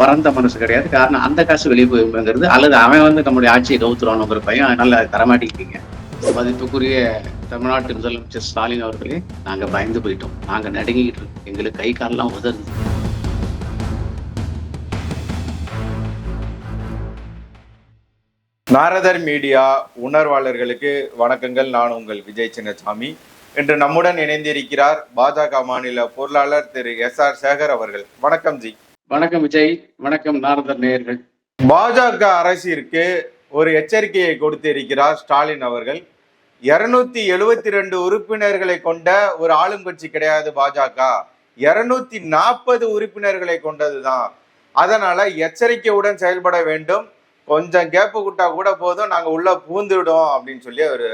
பரந்த மனசு கிடையாது. காரணம் அந்த காசு வெளியே போயிருங்கிறது அல்லது அவன் வந்து நம்முடைய ஆட்சியை கவுத்துறானுங்கிற பையன் அதனால அதை தரமாட்டிக்கிட்டீங்க மதிப்புக்குரிய தமிழ்நாட்டு முதலமைச்சர் ஸ்டாலின் அவர்களே நாங்க பயந்து போயிட்டோம். நாங்க நடுங்கிக்கிட்டு இருக்கோம். எங்களுக்கு கை காலெல்லாம் உதறுது. நாரதர் மீடியா உணர்வாளர்களுக்கு வணக்கங்கள். நான் உங்கள் விஜய் சின்னசாமி. இன்று நம்முடன் இணைந்திருக்கிறார் பாஜக மாநில பொருளாளர் திரு எஸ் ஆர் சேகர் அவர்கள். வணக்கம் ஜி. வணக்கம் விஜய் வணக்கம் நாரதர் நேயர்கள். பாஜக அரசிற்கு ஒரு எச்சரிக்கையை கொடுத்திருக்கிறார் ஸ்டாலின் அவர்கள். இருநூத்தி எழுபத்தி ரெண்டு உறுப்பினர்களை கொண்ட ஒரு ஆளுங்கட்சி கிடையாது பாஜக. இருநூத்தி நாற்பது உறுப்பினர்களை கொண்டதுதான். அதனால எச்சரிக்கையுடன் செயல்பட வேண்டும். கொஞ்சம் கேப்பு விட்டா கூட போதும் நாங்க உள்ள பூந்துவிடும் அப்படின்னு சொல்லி ஒரு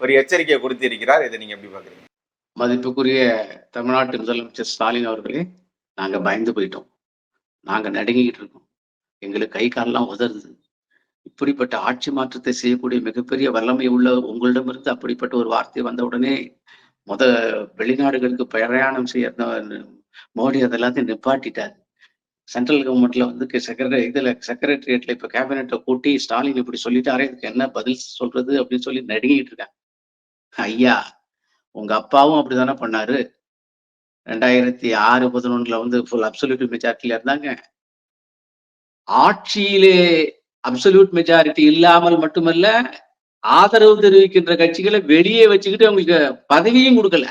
ஒரு எச்சரிக்கையை கொடுத்திருக்கிறார். இதை நீங்க எப்படி பாக்குறீங்க? மதிப்புக்குரிய தமிழ்நாட்டு முதலமைச்சர் ஸ்டாலின் அவர்களே நாங்க பயந்து போயிட்டோம். நாங்கள் நடுங்கிக்கிட்டு இருக்கோம். எங்களுக்கு கை காலெல்லாம் உதறுது. இப்படிப்பட்ட ஆட்சி மாற்றத்தை செய்யக்கூடிய மிகப்பெரிய வல்லமை உள்ள உங்களிடமிருந்து அப்படிப்பட்ட ஒரு வார்த்தை வந்த உடனே முத வெளிநாடுகளுக்கு பிரயாணம் செய்ய மோடி அதெல்லாத்தையும் நிப்பாட்டிட்டார். சென்ட்ரல் கவர்மெண்ட்ல வந்து செக்ரட்டரி இதுல செக்ரட்டரியேட்ல இப்ப கேபினெட்டை கூட்டி ஸ்டாலின் இப்படி சொல்லிட்டாரே இதுக்கு என்ன பதில் சொல்றது அப்படின்னு சொல்லி நடுங்கிட்டு இருக்காங்க. ஐயா உங்க அப்பாவும் அப்படிதானே பண்ணாரு? ரெண்டாயிரத்தி ஆறு பதினொன்றுல வந்து ஃபுல் அப்சல்யூட் மெஜாரிட்டியில இருந்தாங்க. ஆட்சியிலே அப்சல்யூட் மெஜாரிட்டி இல்லாமல் மட்டுமல்ல ஆதரவு தெரிவிக்கின்ற கட்சிகளை வெளியே வச்சுக்கிட்டு அவங்களுக்கு பதவியும் கொடுக்கல.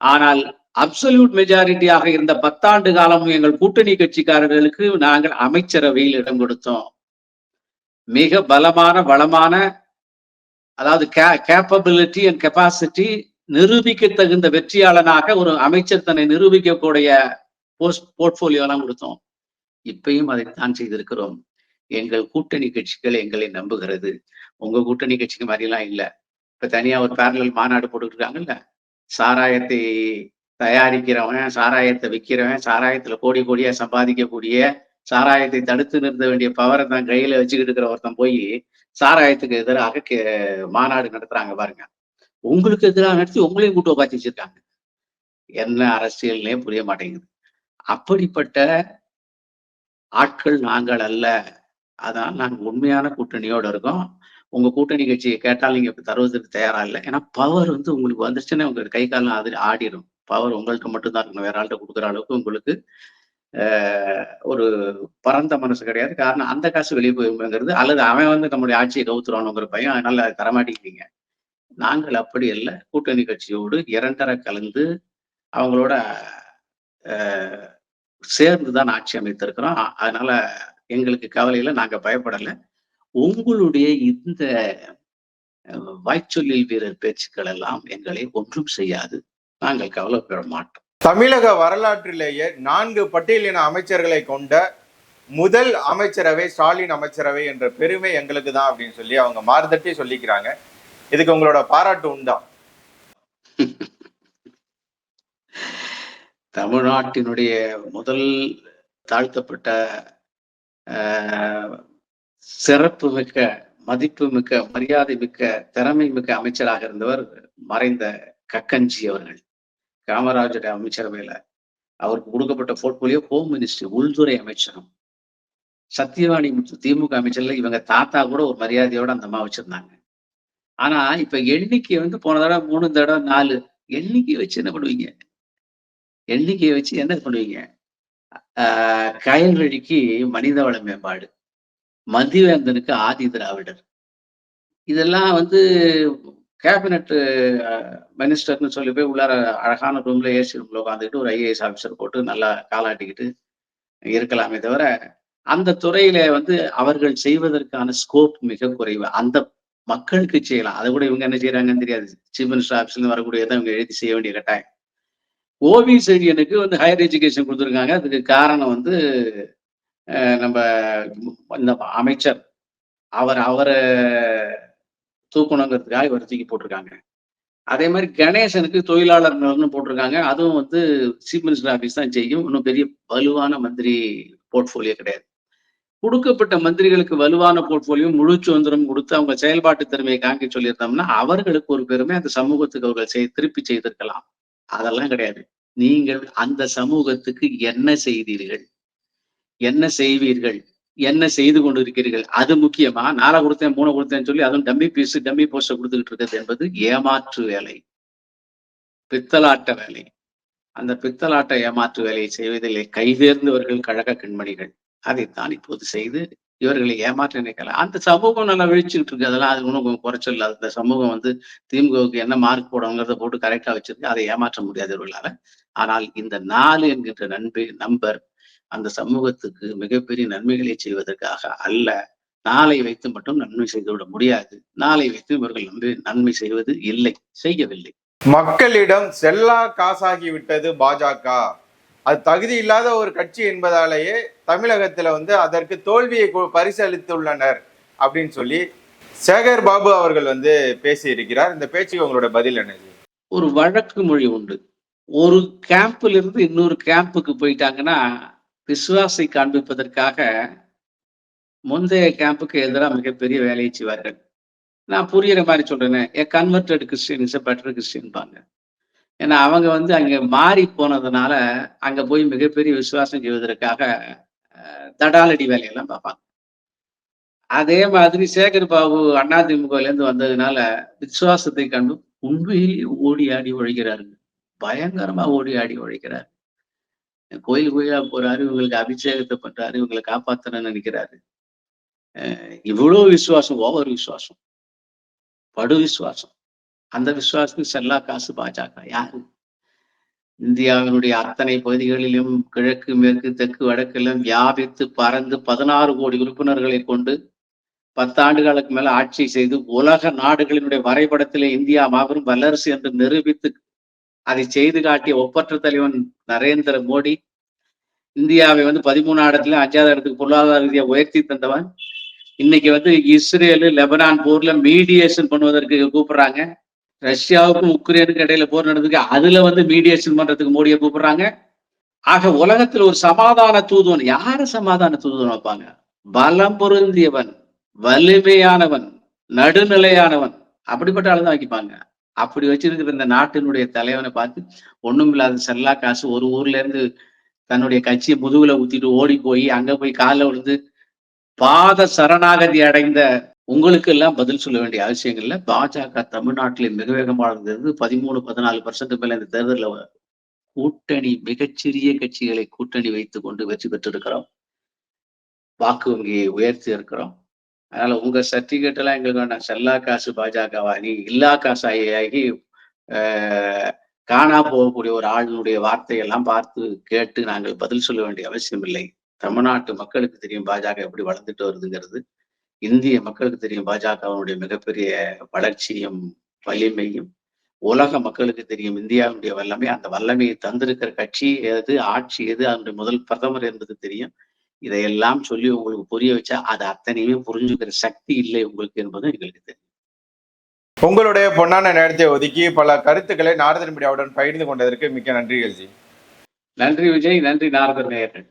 ஆனால் அப்சல்யூட் மெஜாரிட்டியாக இருந்த பத்தாண்டு காலமும் எங்கள் கூட்டணி கட்சிக்காரர்களுக்கு நாங்கள் அமைச்சரவையில் இடம் கொடுத்தோம். மிக பலமான வளமான அதாவது கேப்பபிலிட்டி அண்ட் கெப்பாசிட்டி நிரூபிக்க தகுந்த வெற்றியாளனாக ஒரு அமைச்சர் தன்னை நிரூபிக்கக்கூடிய போஸ்ட் போர்ட்போலியோ எல்லாம் கொடுத்தோம். இப்பயும் அதைத்தான் செய்திருக்கிறோம். எங்கள் கூட்டணி கட்சிகள் எங்களை நம்புகிறது. உங்க கூட்டணி கட்சிக்கு மாதிரிலாம் இல்லை. இப்ப தனியா ஒரு பேரலல் மாநாடு போட்டுட்டு இருக்காங்கல்ல சாராயத்தை தயாரிக்கிறவன் சாராயத்தை விற்கிறவன் சாராயத்துல கோடி கோடியா சம்பாதிக்கக்கூடிய சாராயத்தை தடுத்து நிறுத்த வேண்டிய பவரை தான் கையில வச்சுக்கிட்டு இருக்கிற ஒருத்தன் போய் சாராயத்துக்கு எதிராக மாநாடு நடத்துறாங்க பாருங்க. உங்களுக்கு எதிராக நடத்தி உங்களையும் கூட்டு உட்காந்து வச்சிருக்காங்க. என்ன அரசியல்னே புரிய மாட்டேங்குது. அப்படிப்பட்ட ஆட்கள் நாங்கள் அல்ல. அதான் நாங்கள் உண்மையான கூட்டணியோட இருக்கோம். உங்க கூட்டணி கட்சியை கேட்டால் நீங்க இப்ப தருவதற்கு தயாரா இல்லை. ஏன்னா பவர் வந்து உங்களுக்கு வந்துருச்சுன்னா உங்க கை காலம் அது ஆடிடும் பவர் உங்கள்கிட்ட மட்டும்தான் இருக்கணும். வேற ஆள்கிட்ட கொடுக்குற அளவுக்கு உங்களுக்கு ஒரு பரந்த மனசு கிடையாது. காரணம் அந்த காசு வெளியே போயிருங்கிறது அல்லது அவன் வந்து நம்முடைய ஆட்சியை கவுத்துறானுங்கிற பையன் அதனால தரமாட்டேங்கிறீங்க. நாங்கள் அப்படி இல்லை கூட்டணி கட்சியோடு இரண்டரை கலந்து அவங்களோட சேர்ந்து தான் ஆட்சி அமைத்திருக்கிறோம். அதனால எங்களுக்கு கவலையில நாங்க பயப்படலை. உங்களுடைய இந்த வாய்ச்சொல்லில் வீரர் பேச்சுக்கள் எல்லாம் எங்களை ஒன்றும் செய்யாது. நாங்கள் கவலைப்பட மாட்டோம். தமிழக வரலாற்றிலேயே நான்கு பட்டியலின அமைச்சர்களை கொண்ட முதல் அமைச்சரவை ஸ்டாலின் அமைச்சரவை என்ற பெருமை எங்களுக்கு தான் அப்படின்னு சொல்லி அவங்க மாறுதட்டி சொல்லிக்கிறாங்க. இதுக்கு உங்களோட பாராட்டு உண்டா? தமிழ்நாட்டினுடைய முதல் தாழ்த்தப்பட்ட சிறப்பு மிக்க மதிப்பு மிக்க மரியாதை மிக்க திறமை மிக்க அமைச்சராக இருந்தவர் மறைந்த கக்கஞ்சி அவர்கள். காமராஜருடைய அமைச்சரவையில அவருக்கு கொடுக்கப்பட்ட போர்ட்போலியோ ஹோம் மினிஸ்ட்ரி உள்துறை அமைச்சரும் சத்தியவாணி திமுக அமைச்சர்ல இவங்க தாத்தா கூட ஒரு மரியாதையோட அந்த அம்மா வச்சிருந்தாங்க. ஆனா இப்ப எண்ணிக்கை வந்து போன தடவை மூணு தடவை நாலு. எண்ணிக்கை வச்சு என்ன பண்ணுவீங்க? எண்ணிக்கையை வச்சு என்ன பண்ணுவீங்க? ஆஹ் கயல்வழிக்கு மனிதவள மேம்பாடு. மதிவேந்தனுக்கு ஆதி திராவிடர். இதெல்லாம் வந்து கேபினட் மினிஸ்டர்னு சொல்லி போய் உள்ளார அழகான ரூம்ல ஏசி ரூம்ல உட்காந்துக்கிட்டு ஒரு ஐஏஎஸ் ஆஃபீஸர் போட்டு நல்லா காலாட்டிக்கிட்டு இருக்கலாமே தவிர அந்த துறையில வந்து அவர்கள் செய்வதற்கான ஸ்கோப் மிக குறைவு. அந்த மக்களுக்கு செய்யலாம். அதை கூட இவங்க என்ன செய்யறாங்கன்னு தெரியாது. சீஃப் மினிஸ்டர் ஆஃபீஸ்ல வரக்கூடியதை இவங்க எழுதி செய்ய வேண்டிய கட்டாயம். ஓவி செழியனுக்கு வந்து ஹையர் எஜுகேஷன் கொடுத்துருக்காங்க. அதுக்கு காரணம் வந்து நம்ம இந்த அமைச்சர் அவர் அவரை தூக்கணுங்கிறதுக்காக இவர் தூக்கி போட்டிருக்காங்க. அதே மாதிரி கணேசனுக்கு தொழிலாளர் நலன்னு போட்டிருக்காங்க. அதுவும் வந்து சீஃப் மினிஸ்டர் ஆஃபீஸ் தான் செய்யும். இன்னும் பெரிய வலுவான மந்திரி போர்ட்ஃபோலியோ கிடையாது. கொடுக்கப்பட்ட மந்திரிகளுக்கு வலுவான போர்ட்போலியோ முழு சுதந்திரம் கொடுத்து அவங்க செயல்பாட்டு திறமையை காண்க சொல்லியிருந்தோம்னா அவர்களுக்கு ஒரு பெருமை அந்த சமூகத்துக்கு அவர்கள் செய் திருப்பி செய்திருக்கலாம். அதெல்லாம் கிடையாது. நீங்கள் அந்த சமூகத்துக்கு என்ன செய்தீர்கள்? என்ன செய்வீர்கள்? என்ன செய்து கொண்டிருக்கிறீர்கள்? அது முக்கியமா? நாளை கொடுத்தேன் மூணை கொடுத்தேன்னு சொல்லி அதுவும் டம்மி பீஸ் டம்மி போஸ்ட கொடுத்துக்கிட்டு இருக்கிறது என்பது ஏமாற்று வேலை. பித்தலாட்ட வேலை. அந்த பித்தலாட்ட ஏமாற்று வேலையை செய்வதிலே கைதேர்ந்தவர்கள் கழக கண்மணிகள். அதைத்தான் இப்போது செய்து இவர்களை ஏமாற்ற நினைக்கலாம் அந்த சமூகம் நல்லா விழிச்சுக்கிட்டு இருக்கு. அதெல்லாம் அது ஒன்றும் குறைச்சல் இல்லை அந்த சமூகம் வந்து திமுகவுக்கு என்ன மார்க் போடணுங்கிறத போட்டு கரெக்டா வச்சிருக்கு. அதை ஏமாற்ற முடியாது இவர்களால. ஆனால் இந்த நாலு என்கின்ற நண்பு நம்பர் அந்த சமூகத்துக்கு மிகப்பெரிய நன்மைகளை செய்வதற்காக அல்ல. நாளை வைத்து மட்டும் நன்மை செய்துவிட முடியாது. நாளை வைத்து இவர்கள் நம்பி நன்மை செய்வது இல்லை செய்யவில்லை. மக்களிடம் செல்லா காசாகி விட்டது பாஜக. அது தகுதி இல்லாத ஒரு கட்சி என்பதாலேயே தமிழகத்தில் வந்து அதற்கு தோல்வியை பரிசளித்துள்ளனர் அப்படின்னு சொல்லி சேகர் பாபு அவர்கள் வந்து பேசியிருக்கிறார். இந்த பேச்சுக்கு உங்களோட பதில் என்னது ஒரு வழக்கு மொழி உண்டு. ஒரு கேம்ப்ல இருந்து இன்னொரு கேம்புக்கு போயிட்டாங்கன்னா விசுவாசை காண்பிப்பதற்காக முந்தைய கேம்புக்கு எதிராக மிகப்பெரிய வேலையை செய்வார்கள். நான் புரியுற மாதிரி சொல்றேன் a converted Christian is better கிறிஸ்டின்பாங்க ஏன்னா அவங்க வந்து அங்கே மாறி போனதுனால அங்கே போய் மிகப்பெரிய விசுவாசம் செய்வதற்காக தடாலடி வேலையெல்லாம் பார்ப்பாங்க. அதே மாதிரி சேகர் பாபு அதிமுகல இருந்து வந்ததுனால விசுவாசத்தை கண்டு உண்மையில் ஓடி ஆடி உழைக்கிறாருங்க பயங்கரமா ஓடி ஆடி உழைக்கிறாரு. கோயில் கோயிலா போறாரு இவங்களுக்கு அபிஷேகத்தை பண்றாரு இவங்களை காப்பாத்தணும்னு நினைக்கிறாரு. இவ்வளோ விசுவாசம் ஓவர் விசுவாசம். படு விசுவாசம். அந்த விசுவாசத்துக்கு செல்லா காசு பாஜக யாரு? இந்தியாவினுடைய அத்தனை பகுதிகளிலும் கிழக்கு மேற்கு தெற்கு வடக்கெல்லாம் வியாபித்து பறந்து பதினாறு கோடி உறுப்பினர்களை கொண்டு பத்தாண்டுகளுக்கு மேல ஆட்சி செய்து உலக நாடுகளினுடைய வரைபடத்திலே இந்தியா மாபெரும் வல்லரசு என்று நிரூபித்து அதை செய்து காட்டிய ஒப்பற்ற தலைவன் நரேந்திர மோடி. இந்தியாவை வந்து பதிமூணாம் இடத்துல அஞ்சாவது இடத்துக்கு பொருளாதார ரீதியை உயர்த்தி தந்தவன். இன்னைக்கு வந்து இஸ்ரேலு லெபனான் போர்ல மீடியேஷன் பண்ணுவதற்கு கூப்பிடுறாங்க. ரஷ்யாவுக்கும் உக்ரைனுக்கும் இடையில போர் நடந்ததுக்கு அதுல வந்து மீடியேஷன் பண்றதுக்கு மோடியை கூப்பிடுறாங்க. ஆக உலகத்துல ஒரு சமாதான தூதுவன் யார சமாதான தூதுவன் வைப்பாங்க? பலம் பொருந்தியவன் வலிமையானவன் நடுநிலையானவன். அப்படிப்பட்ட ஆளு தான் வைப்பாங்க. அப்படி வச்சிருக்கிற இந்த நாட்டினுடைய தலைவனை பார்த்து ஒண்ணும் இல்லாத செல்லா காசு ஒரு ஊர்ல இருந்து தன்னுடைய கட்சியை முதுகுல ஊத்திட்டு ஓடி போய் அங்க போய் காலில் விழுந்து பாத சரணாகதி அடைந்த உங்களுக்கு எல்லாம் பதில் சொல்ல வேண்டிய அவசியங்கள்ல இல்லை பாஜக தமிழ்நாட்டில் மிக வேகமாக இருந்தது பதிமூணு பதினாலு பர்சன்ட் மேல இந்த தேர்தலில் கூட்டணி மிகச்சிறிய கட்சிகளை கூட்டணி வைத்துக் கொண்டு வெற்றி பெற்றிருக்கிறோம். வாக்கு வங்கியை உயர்த்தி இருக்கிறோம். அதனால உங்க சர்டிபிகேட் எல்லாம் எங்களுக்கு வேண்டாம். செல்லா காசு பாஜகவா? நீ இல்லா காசு ஆகி ஆஹ், காணா போகக்கூடிய ஒரு ஆளுடைய வார்த்தையெல்லாம் பார்த்து கேட்டு நாங்கள் பதில் சொல்ல வேண்டிய அவசியம் இல்லை தமிழ்நாட்டு மக்களுக்கு தெரியும் பாஜக எப்படி வளர்ந்துட்டு வருதுங்கிறது. இந்திய மக்களுக்கு தெரியும் பாஜகவினுடைய மிகப்பெரிய வளர்ச்சியும் வலிமையும். உலக மக்களுக்கு தெரியும் இந்தியாவுடைய வல்லமை. அந்த வல்லமையை தந்திருக்கிற கட்சி எது ஆட்சி எது அதனுடைய முதல் பிரதமர் என்பது தெரியும். இதையெல்லாம் சொல்லி உங்களுக்கு புரிய வச்சா அது அத்தனையுமே புரிஞ்சுக்கிற சக்தி இல்லை உங்களுக்கு என்பதும் எங்களுக்கு தெரியும். உங்களுடைய பொன்னான நேரத்தை ஒதுக்கி பல கருத்துக்களை நாரதன் மீடியாவுடன் பகிர்ந்து கொண்டதற்கு மிக்க நன்றிகள் ஜி. நன்றி விஜய் நன்றி நாரதர் நேயர்கள்.